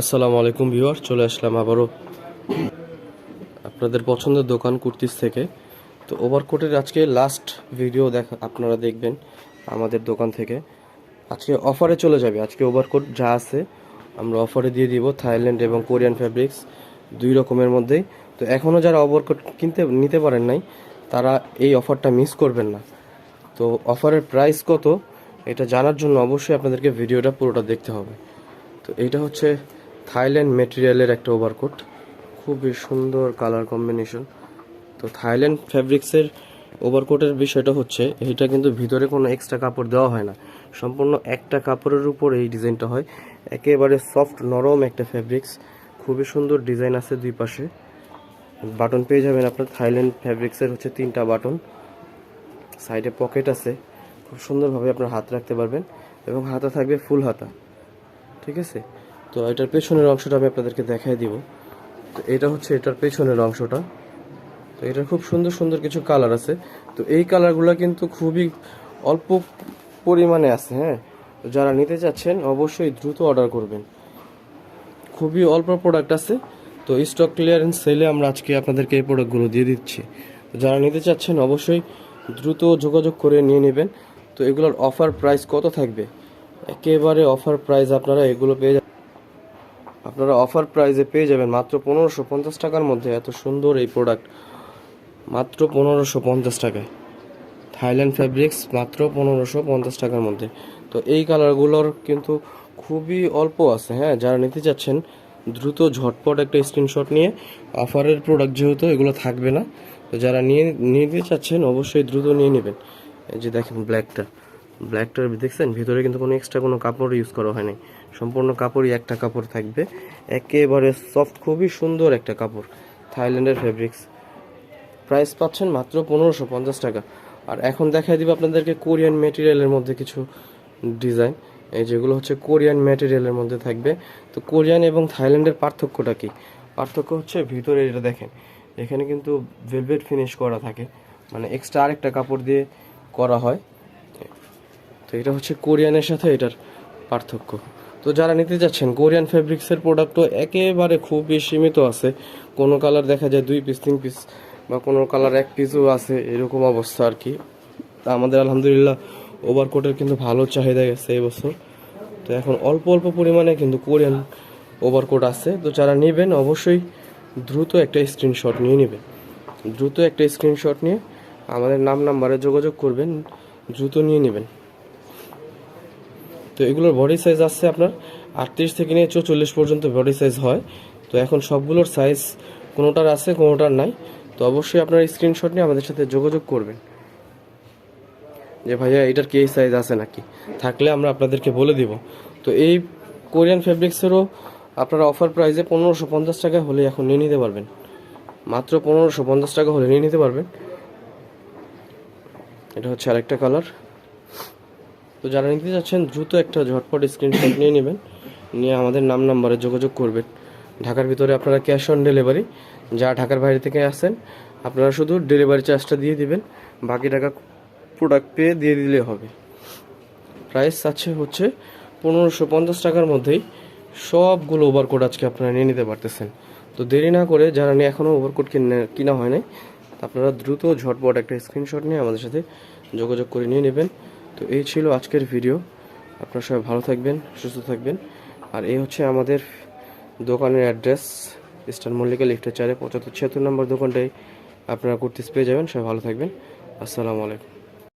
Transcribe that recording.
আসসালামু আলাইকুম ভিউয়ার চলে আসলাম আবারও আপনাদের পছন্দের দোকান কুর্তিস থেকে। তো ওভারকোটের আজকে লাস্ট ভিডিও দেখা আপনারা দেখবেন আমাদের দোকান থেকে। আজকে অফারে চলে যাবে। আজকে ওভারকোট যা আছে, আমরা অফারে দিয়ে দিব থাইল্যান্ড এবং কোরিয়ান ফ্যাব্রিক্স দুই রকমের মধ্যেই। তো এখনও যারা ওভারকোট কিনতে নিতে পারেন নাই, তারা এই অফারটা মিস করবেন না। তো অফারের প্রাইস কত, এটা জানার জন্য অবশ্যই আপনাদেরকে ভিডিওটা পুরোটা দেখতে হবে। তো এইটা হচ্ছে থাইল্যান্ড মেটেরিয়ালের একটা ওভারকোট। খুবই সুন্দর কালার কম্বিনেশন। তো থাইল্যান্ড ফ্যাব্রিক্সের ওভারকোটের বিষয়টা হচ্ছে, এইটা কিন্তু ভিতরে কোনো এক্সট্রা কাপড় দেওয়া হয় না। সম্পূর্ণ একটা কাপড়ের উপর এই ডিজাইনটা হয়। একেবারে সফট, নরম একটা ফ্যাব্রিক্স খুবই সুন্দর ডিজাইন আছে দুই পাশে। বাটন পেয়ে যাবেন আপনার, থাইল্যান্ড ফ্যাব্রিক্সের হচ্ছে তিনটা বাটন। সাইডে পকেট আছে। খুব সুন্দরভাবে আপনার হাত রাখতে পারবেন এবং হাতা থাকবে ফুল হাতা। ঠিক আছে? তো এটার পেছনের অংশটা আমি আপনাদেরকে দেখাই দিব। তো এটা হচ্ছে এটার পেছনের অংশটা। তো এটার খুব সুন্দর সুন্দর কিছু কালার আছে। তো এই কালারগুলো কিন্তু খুবই অল্প পরিমাণে আছে হ্যাঁ? যারা নিতে চাচ্ছেন অবশ্যই দ্রুত অর্ডার করবেন। খুবই অল্প প্রোডাক্ট আছে। তো স্টক ক্লিয়ারেন্স সেলে আমরা আজকে আপনাদেরকে এই প্রোডাক্টগুলো দিয়ে দিচ্ছি। যারা নিতে চাচ্ছেন অবশ্যই দ্রুত যোগাযোগ করে নিয়ে নেবেন। তো এগুলোর অফার প্রাইস কত থাকবে? একেবারে অফার প্রাইস আপনারা এগুলো পেয়ে যাবেন। আপনারা অফার প্রাইসে পেয়ে যাবেন মাত্র পনেরোশো পঞ্চাশ টাকার মধ্যে এত সুন্দর এই প্রোডাক্ট মাত্র পনেরোশো পঞ্চাশ টাকায়। থাইল্যান্ড ফ্যাব্রিক্স মাত্র পনেরোশো পঞ্চাশ টাকার মধ্যে। তো এই কালারগুলোর কিন্তু খুবই অল্প আছে হ্যাঁ? যারা নিতে চাচ্ছেন, দ্রুত ঝটপট একটা স্ক্রিনশট নিয়ে অফারের প্রোডাক্ট যেহেতু এগুলো থাকবে না, তো যারা নিয়ে, নিতে চাচ্ছেন অবশ্যই দ্রুত নিয়ে নেবেন। এই যে দেখেন ব্ল্যাকটা ব্ল্যাকটার দেখছেন? ভিতরে কিন্তু কোনো এক্সট্রা কোনো কাপড় ইউজ করা হয়নি। সম্পূর্ণ কাপড়ই একটা কাপড় থাকবে। একেবারে সফট খুবই সুন্দর একটা কাপড়। থাইল্যান্ডের ফেব্রিক্স প্রাইস পাচ্ছেন মাত্র পনেরোশো পঞ্চাশ টাকা। আর এখন দেখাই দিব আপনাদেরকে কোরিয়ান মেটেরিয়ালের মধ্যে কিছু ডিজাইন এই যেগুলো হচ্ছে কোরিয়ান ম্যাটেরিয়ালের মধ্যে থাকবে। তো কোরিয়ান এবং থাইল্যান্ডের পার্থক্যটা কি? পার্থক্য হচ্ছে ভিতরে এটা দেখেন। এখানে কিন্তু ভেলভেট ফিনিশ করা থাকে। মানে এক্সট্রা আরেকটা কাপড় দিয়ে করা হয়। এটা হচ্ছে কোরিয়ানের সাথে এটার পার্থক্য। তো যারা নিতে যাচ্ছেন, কোরিয়ান ফেব্রিক্সের প্রোডাক্টও একেবারে খুবই সীমিত আছে। কোনো কালার দেখা যায় দুই পিস তিন পিস বা কোনো কালার এক পিসও আছে, এরকম অবস্থা আর কি। তা আমাদের আলহামদুলিল্লাহ ওভারকোটের কিন্তু ভালো চাহিদা গেছে এবছর তো এখন অল্প অল্প পরিমাণে কিন্তু কোরিয়ান ওভারকোট আছে। তো যারা নেবেন, অবশ্যই দ্রুত একটা স্ক্রিনশট নিয়ে নেবেন। দ্রুত একটা স্ক্রিনশট নিয়ে আমাদের নাম নাম্বারে যোগাযোগ করবেন, দ্রুত নিয়ে নেবেন। তো এগুলোর বডি সাইজ আসছে আপনার আটত্রিশ থেকে নিয়ে চৌচল্লিশ পর্যন্ত বডি সাইজ হয়। তো এখন সবগুলোর সাইজ কোনোটার আছে, কোনোটার নাই। তো অবশ্যই আপনার স্ক্রিনশট নিয়ে আমাদের সাথে যোগাযোগ করবেন। যে ভাইয়া, এটার কি এই সাইজ আছে নাকি? থাকলে আমরা আপনাদেরকে বলে দিব। তো এই কোরিয়ান ফেব্রিক্সেরও আপনারা অফার প্রাইসে পনেরোশো পঞ্চাশ টাকা হলে এখন নিয়ে নিতে পারবেন। মাত্র পনেরোশো পঞ্চাশ টাকা হলে নিয়ে নিতে পারবেন। এটা হচ্ছে আরেকটা কালার তো যারা নিতে চাচ্ছেন দ্রুত একটা ঝটপট স্ক্রিনশট নিয়ে নেবেন। নিয়ে আমাদের নাম নাম্বারে যোগাযোগ করবেন। ঢাকার ভিতরে আপনারা ক্যাশ অন ডেলিভারি যা ঢাকার বাইরে থেকে আসেন, আপনারা শুধু ডেলিভারি চার্জটা দিয়ে দিবেন, বাকি টাকা প্রোডাক্ট পেয়ে দিয়ে দিলে হবে। প্রাইস আছে হচ্ছে পনেরোশো পঞ্চাশ টাকার মধ্যেই সবগুলো ওভারকোট আজকে আপনারা নিয়ে নিতে পারতেছেন। তো দেরি না করে যারা নিয়ে এখনও ওভারকোট কিনে কিনা হয় নাই আপনারা দ্রুত ঝটপট একটা স্ক্রিনশট নিয়ে আমাদের সাথে যোগাযোগ করে নিয়ে নেবেন। তো এই ছিল আজকের ভিডিও আপনারা সবাই ভালো থাকবেন, সুস্থ থাকবেন। আর এই হচ্ছে আমাদের দোকানের অ্যাড্রেস ইস্টার মল্লিকা লিফটের চারে পঁচাত্তর ছিয়াত্তর নম্বর দোকানটাই আপনারা কুর্তিস পেয়ে যাবেন, সবাই ভালো থাকবেন। আসসালামু আলাইকুম।